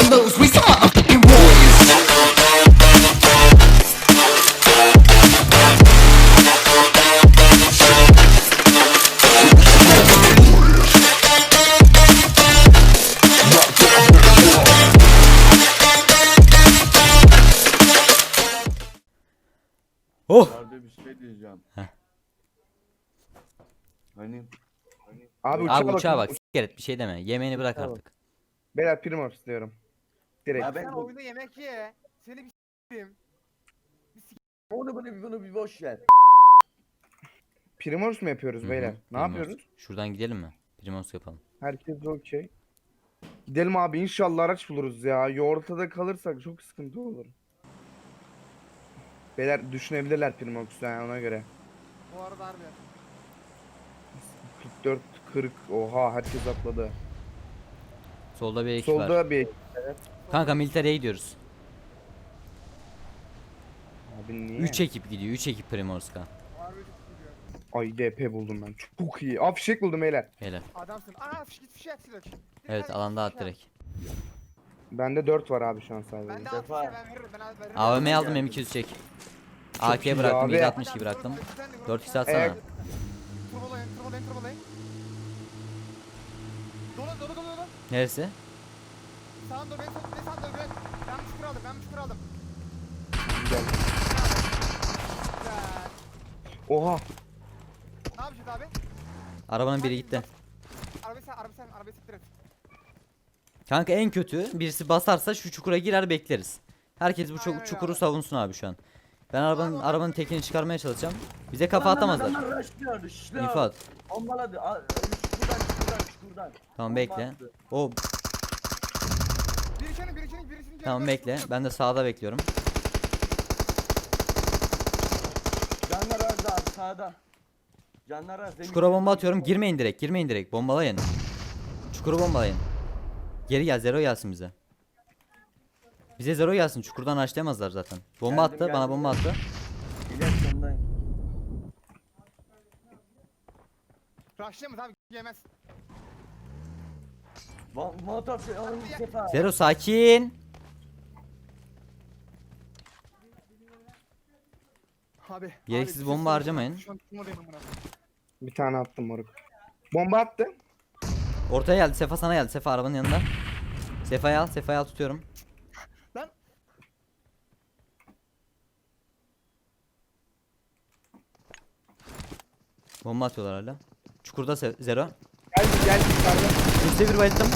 humbles. We some motherfucking warriors. Oh. Abi bir şey diyeceğim. Heh. Hani Abi uçağa, Abi uçağa bak. bakın. Siktir et bir şey deme. Yemeğini bırak Uçağa bak. artık. Beyler Primoz diyorum. Direkt. Ya ben Sen oyunda yemek ye. Seni bir s**eyim. onu bunu bunu bir boş ver. Primoz mu yapıyoruz Hı hı, beyler? Ne Primos. yapıyoruz? Şuradan gidelim mi? Primos yapalım. Herkes okey. Gidelim abi inşallah araç buluruz ya. Ya ortada kalırsak çok sıkıntı olur. Beyler düşünebilirler Primoz yani ona göre. Bu arada harbi. 44 40 oha herkes atladı. Solda bir ekip var. Solda bir Kanka militeriye gidiyoruz. abi niye? 3 ekip gidiyor. 3 ekip Primorska. Ay DP buldum ben. Çok iyi. Aa fişek buldum beyler. Helal. Adamsın. Aa fiş git fişe at direkt. Direkt Evet alanda at direkt. Bende 4 var abi şu an sadece. Ben de at ben veririm ben veririm. AVM'yi aldım geldim. M200 çek. iyi AK bıraktım. abi. 762 bıraktım. 4 x atsana. Evet. Turbolayın turbolayın turbolayın. Dolu dolu dolu dolu. Neresi? Sağın dolu ben sol ben sağın dolu ben. Bir çukur aldım ben bir çukur aldım. Gel. Güzel. Oha. Ne yapacağız abi? Arabanın biri gitti. Arabayı sen arabayı sen arabayı siktir et. Kanka en kötü birisi basarsa şu çukura girer bekleriz. Herkes bu çu- Aynen öyle çukuru abi. savunsun abi şu an. Ben arabanın Abi, arabanın tekini çıkarmaya çalışacağım. Bize kafa atamazlar. Adamlar rushlıyor, rushlıyor. Bombaladı. Şuradan şuradan şuradan. Tamam bekle. attı. O Bir içenin bir içenin birisinin tamam bekle. Ben de sağda bekliyorum. Canlar öldü abi sağda. Canlar az. Çukura bomba atıyorum. Girmeyin direkt. Girmeyin direkt. Bombalayın. Çukuru bombalayın. Geri gel. Zero gelsin bize. Bize zero gelsin. Çukurdan açlayamazlar zaten. Bomba Geldim, attı. Bana geldim. bomba attı. Rushlayamaz abi yemez. Mo- Motor onun sefa. Zero sakin. Abi. Gereksiz abi, bomba harcamayın. Şu an tutmadayım amına. Bir tane attım moruk. Bomba attı. Ortaya geldi. Sefa sana geldi. Sefa arabanın yanında. Sefa'yı al. Sefa'yı al tutuyorum. Lan. Bomba atıyorlar hala. Çukurda se- zero. Gel gel yukarıda. Üstte bir bayılttım.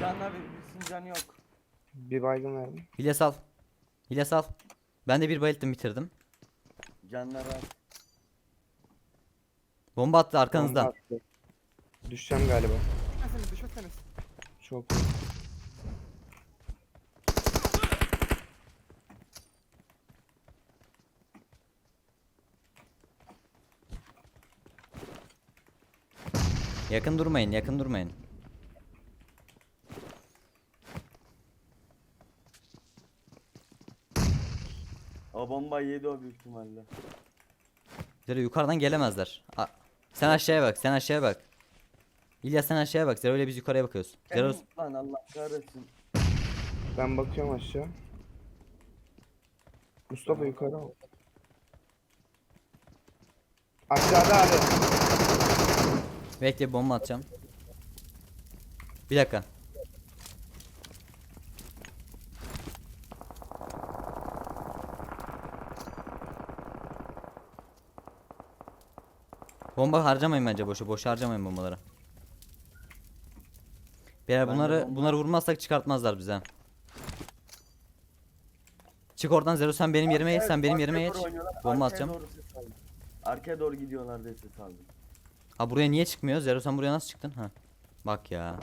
Canlar birisinin canı yok. Bir baygın verdim. Hiles al. Hiles al. Ben de bir bayılttım bitirdim. Canlar az. Bomba attı arkanızda. Bomba attı. Düşeceğim galiba. Düşmeseniz düşmeseniz. Çok Yakın durmayın, yakın durmayın. O bombayı yedi o büyük ihtimalle. Zero yukarıdan gelemezler. A- sen aşağıya bak, sen aşağıya bak. İlyas sen aşağıya bak. Zero ile biz yukarıya bakıyoruz. Zero Lan Allah kahretsin. Ben bakıyorum aşağı. Mustafa yukarı al. Aşağıda abi. Bekle bomba atacağım. Bir dakika. Bomba harcamayın bence boşa. Boş harcamayın bombaları. Beyler bunları bunları vurmazsak çıkartmazlar bize. Çık oradan Zero sen benim yerime geç, sen benim yerime geç. Bomba atacağım. Arkaya doğru gidiyorlar diye ses aldım. Ha buraya niye çıkmıyor? Zero sen buraya nasıl çıktın? Ha. Bak ya.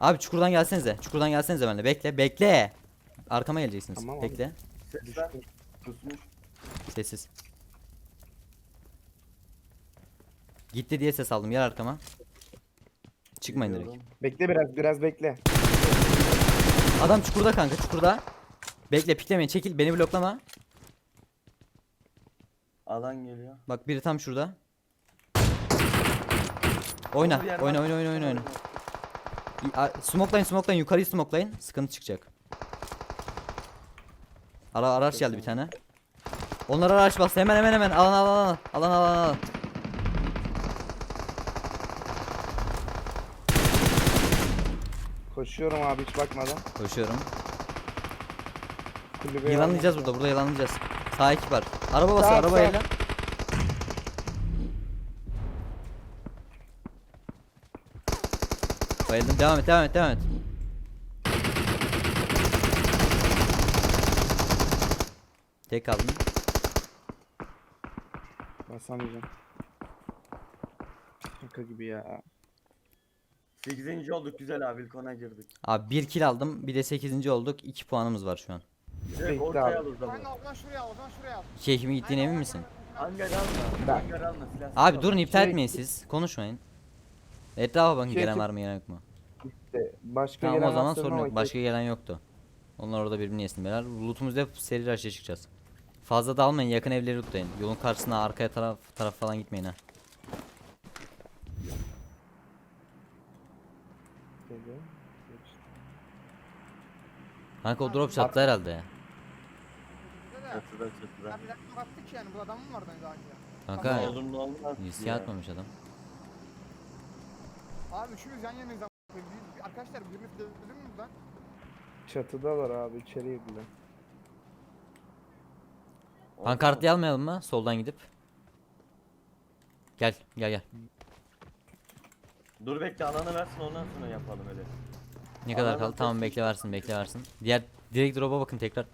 Abi çukurdan gelsenize. Çukurdan gelsenize benimle. Bekle, bekle. Arkama geleceksiniz. Tamam abi. bekle. Sesler susmuş. Sessiz. Gitti diye ses aldım. Yer arkama. Çıkmayın direkt. Bekle biraz biraz bekle. Adam çukurda kanka, çukurda. Bekle, piklemeyin. Çekil, beni bloklama. Alan geliyor. Bak biri tam şurada. Oyna. Oyna oyna oyna oyna oyna. Smokelayın smokelayın yukarıyı smokelayın. Sıkıntı çıkacak. Ara araç geldi bir tane. Onlara araç bastı. Hemen hemen hemen. Alan alan alan. Alan alan alan. Koşuyorum abi hiç bakmadan. Koşuyorum. Kulübeye Yılanlayacağız burada. Burada yılanlayacağız. Sağ ekip var. Araba bası Sağ, araba sağ. Bayıldım. Devam et devam et devam et. Tek kaldım. Basamayacağım. Şaka gibi ya. 8. olduk güzel abi ilk ona girdik. Abi 1 kill aldım. Bir de 8. olduk. 2 puanımız var şu an. Direkt Bekle ortaya abi. al o zaman. Kanka o zaman şuraya al, o zaman şuraya al. İki ekibin gittiğine emin misin? Hangar alma. Ben- Hangar alma silah. Abi al. durun iptal Şey- etmeyin siz. Konuşmayın. Etrafa bakın gelen var mı gelen yok mu? İşte başka Tamam o gelen zaman varsa sorun yok. Başka gelen yoktu. Onlar orada birbirini yesin beyler. Lootumuzda hep seri rush'a çıkacağız. Fazla da almayın yakın evleri lootlayın. Yolun karşısına arkaya taraf taraf falan gitmeyin ha. Kanka o drop çattı herhalde ya. Çatıda çatıda. Ya bir dakika yani bu adam mı vardı daha önce? Kanka olmaz. riske atmamış adam. Abi üçümüz yan yanayız ama. Arkadaşlar birini dövdüm mü buradan? Çatıdalar abi içeri girdiler. Pankartlı almayalım mı? Soldan gidip. Gel gel gel. Dur bekle alanı versin ondan sonra yapalım öyle. Ne kadar kaldı? Tamam bekle versin bekle versin. Diğer direkt drop'a bakın tekrar.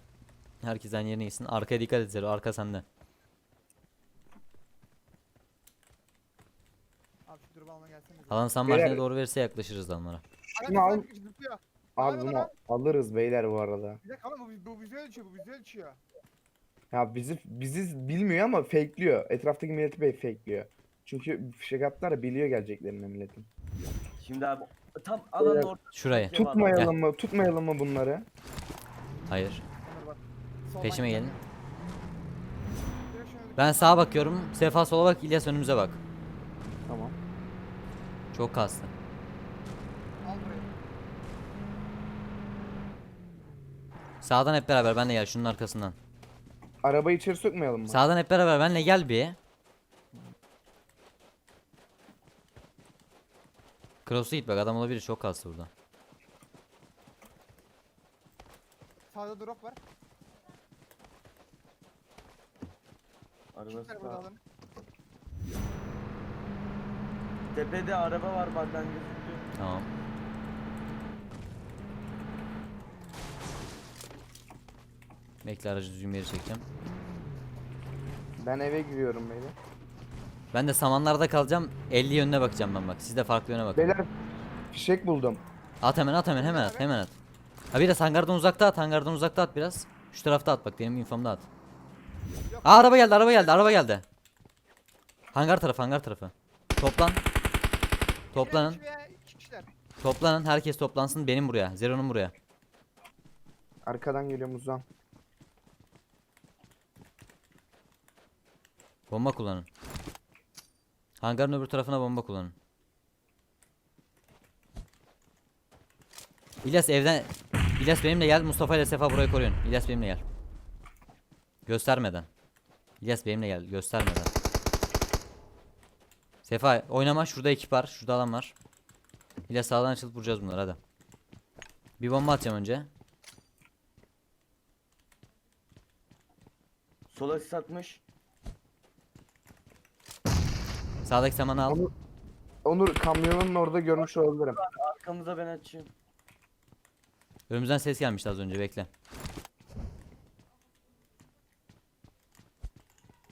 Herkes aynı yerine gitsin. Arkaya dikkat et Zero. Arka sende. Abi şu durumu almaya gelsene. Alan San Beyler- doğru verirse yaklaşırız onlara. Şunu al. Zıplıyor. Abi Abi bunu alırız beyler bu arada. Bir dakika ama bu, bu bizi ölçüyor, bu bizi ölçüyor. Ya bizi bizi bilmiyor ama fakeliyor. Etraftaki milleti bey fakeliyor. Çünkü fişek atlar biliyor geleceklerini milletin. Şimdi abi tam alanın Evet. ortasında. Şurayı. şey. Tutmayalım mı? Tutmayalım mı bunları? Hayır. Onur bak. Soldan Peşime gelin. Şöyle- Ben sağa bakıyorum. Sefa sola bak. İlyas önümüze bak. Tamam. Çok kastı. Sağdan hep beraber benle gel şunun arkasından. Arabayı içeri sokmayalım mı? Sağdan hep beraber benle gel bir. Cross'u git bak adam olabilir çok kastı burada. Sağda drop var. Arabası Çiftler burada sağ. alın. Tepede araba var benden gözüktü. Tamam. Bekle aracı düzgün bir yere çekeceğim. Ben eve giriyorum beyler. Ben de samanlarda kalacağım. 50 yönüne bakacağım ben bak. Siz de farklı yöne bakın. Beyler fişek buldum. At hemen at hemen hemen at hemen at. Ha biraz hangardan uzakta at hangardan uzakta at biraz. Şu tarafta at bak benim infomda at. Aa araba geldi araba geldi araba geldi. Hangar tarafı hangar tarafı. Toplan. Toplanın. İki kişiler. Toplanın herkes toplansın benim buraya. Zero'nun buraya. Arkadan geliyorum uzan. Bomba kullanın. Hangarın öbür tarafına bomba kullanın. İlyas evden İlyas benimle gel Mustafa ile Sefa burayı koruyun. İlyas benimle gel. Göstermeden. İlyas benimle gel göstermeden. Sefa oynama şurada ekip var. Şurada adam var. İlyas sağdan açılıp vuracağız bunları hadi. Bir bomba atacağım önce. Sola sis atmış. Sağdaki samanı al. Onur, Onur kamyonun orada görmüş olabilirim. Arkamıza ben açayım. Önümüzden ses gelmişti az önce bekle.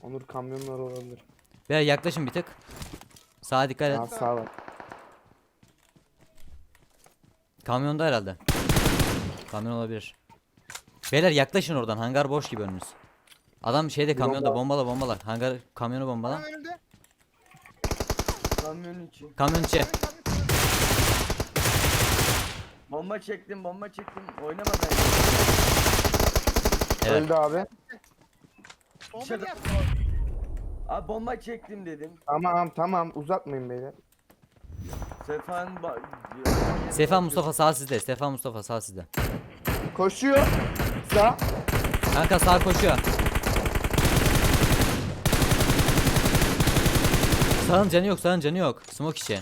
Onur kamyonun orada olabilir. Beyler yaklaşın bir tık. Sağa dikkat et. Sağ ol. Kamyonda herhalde. Kamyon olabilir. Beyler yaklaşın oradan. Hangar boş gibi önünüz. Adam şeyde kamyonda Bomba. bombala bombala. Hangar kamyonu bombala. Adam önümde. Kamyonun içi. Kamyon içi. Bomba çektim bomba çektim. Oynama ben. Evet. Öldü abi. Bomba Dışarıda- gel. Abi bomba çektim dedim. Tamam tamam uzatmayın beyler. Sefan ba- Sefa Mustafa sağ sizde. Sefa Mustafa sağ sizde. Koşuyor. Sağ. Kanka sağ koşuyor. Sağın canı yok, sağın canı yok. Smoke içi.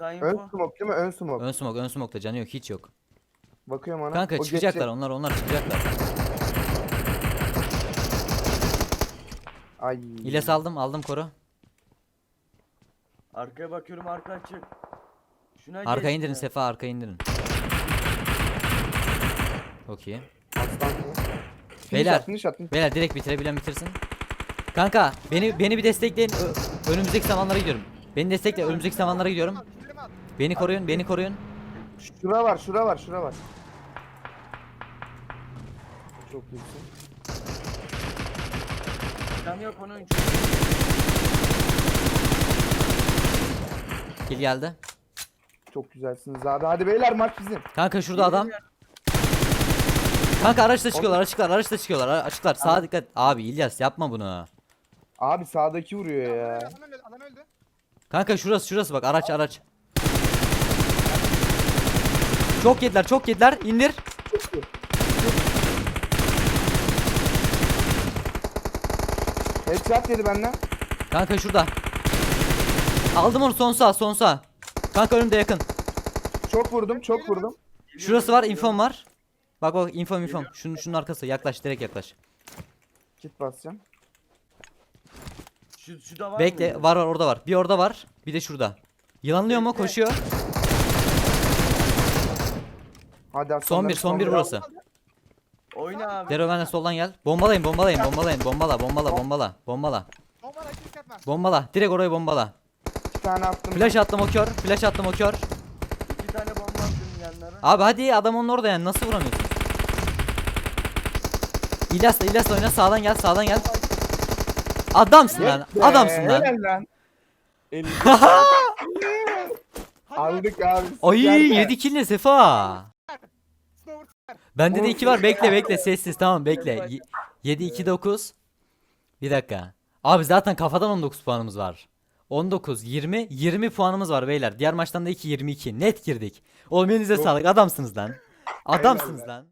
Ön info. smoke değil mi? Ön smoke. Ön smoke, ön smoke'ta canı yok, hiç yok. Bakıyorum ona. Kanka O çıkacaklar geçecek. onlar, onlar çıkacaklar. Ay. İles aldım, aldım koru. Arkaya bakıyorum arka açık. Şuna Arkaya geç indirin ya. Sefa, arkaya indirin. Çok iyi. Aslan. Beyler. Finish at, finish at. Beyler direkt bitirebilen bitirsin. Kanka beni beni bir destekleyin. Ö- önümüzdeki zamanlara gidiyorum. Beni destekle. Önümüzdeki zamanlara gidiyorum. Beni koruyun, beni koruyun. Şura var, şura var, şura var. Çok iyisin. Can yok onun. Kill geldi. Çok güzelsiniz abi. Hadi beyler maç bizim. Kanka şurada adam. Kanka araçla çıkıyorlar, açıklar, araçla çıkıyorlar. ara- Açıklar. Sağa dikkat. Abi İlyas yapma bunu. Abi sağdaki vuruyor ya. Adam öldü. Adam öldü. Kanka şurası şurası bak araç araç. Çok yediler, çok yediler. İndir. Headshot yedi benden. Kanka şurada. Aldım onu son sağ, son sağ. Kanka önümde yakın. Çok vurdum, çok vurdum. Şurası var, infom var. Bak bak infom infom. Şunun şunun arkası. Yaklaş, direkt yaklaş. Kit basacağım. Şu, şu da var Bekle, mıydı? var var orada var. Bir orada var, bir de şurada. Yılanlıyor mu? Koşuyor. Hadi Son bir, son bir burası. Oyna abi. Dero benle soldan gel. Bombalayın, bombalayın, bombalayın. Bombala, bombala, bombala, bombala. Bomba rakip dikkat etme. Bombala. Direkt orayı bombala. İki tane attım. Flash attım o kör. Flash attım o kör. İki tane bomba attım yanlara. Abi hadi adam onun orada yani nasıl vuramıyorsun? İlyas'la İlyas'la oyna sağdan gel sağdan gel. Adamsın lan. Adamsın lan. helal lan. Aldık abi. Ay be. 7 kill ne Sefa? Bende de 2 var. Bekle bekle sessiz tamam bekle. 7 2 9. Bir dakika. Abi zaten kafadan 19 puanımız var. 19 20 20 puanımız var beyler. Diğer maçtan da 2 22. Net girdik. Oğlum elinize sağlık. Adamsınız lan. Adamsınız lan.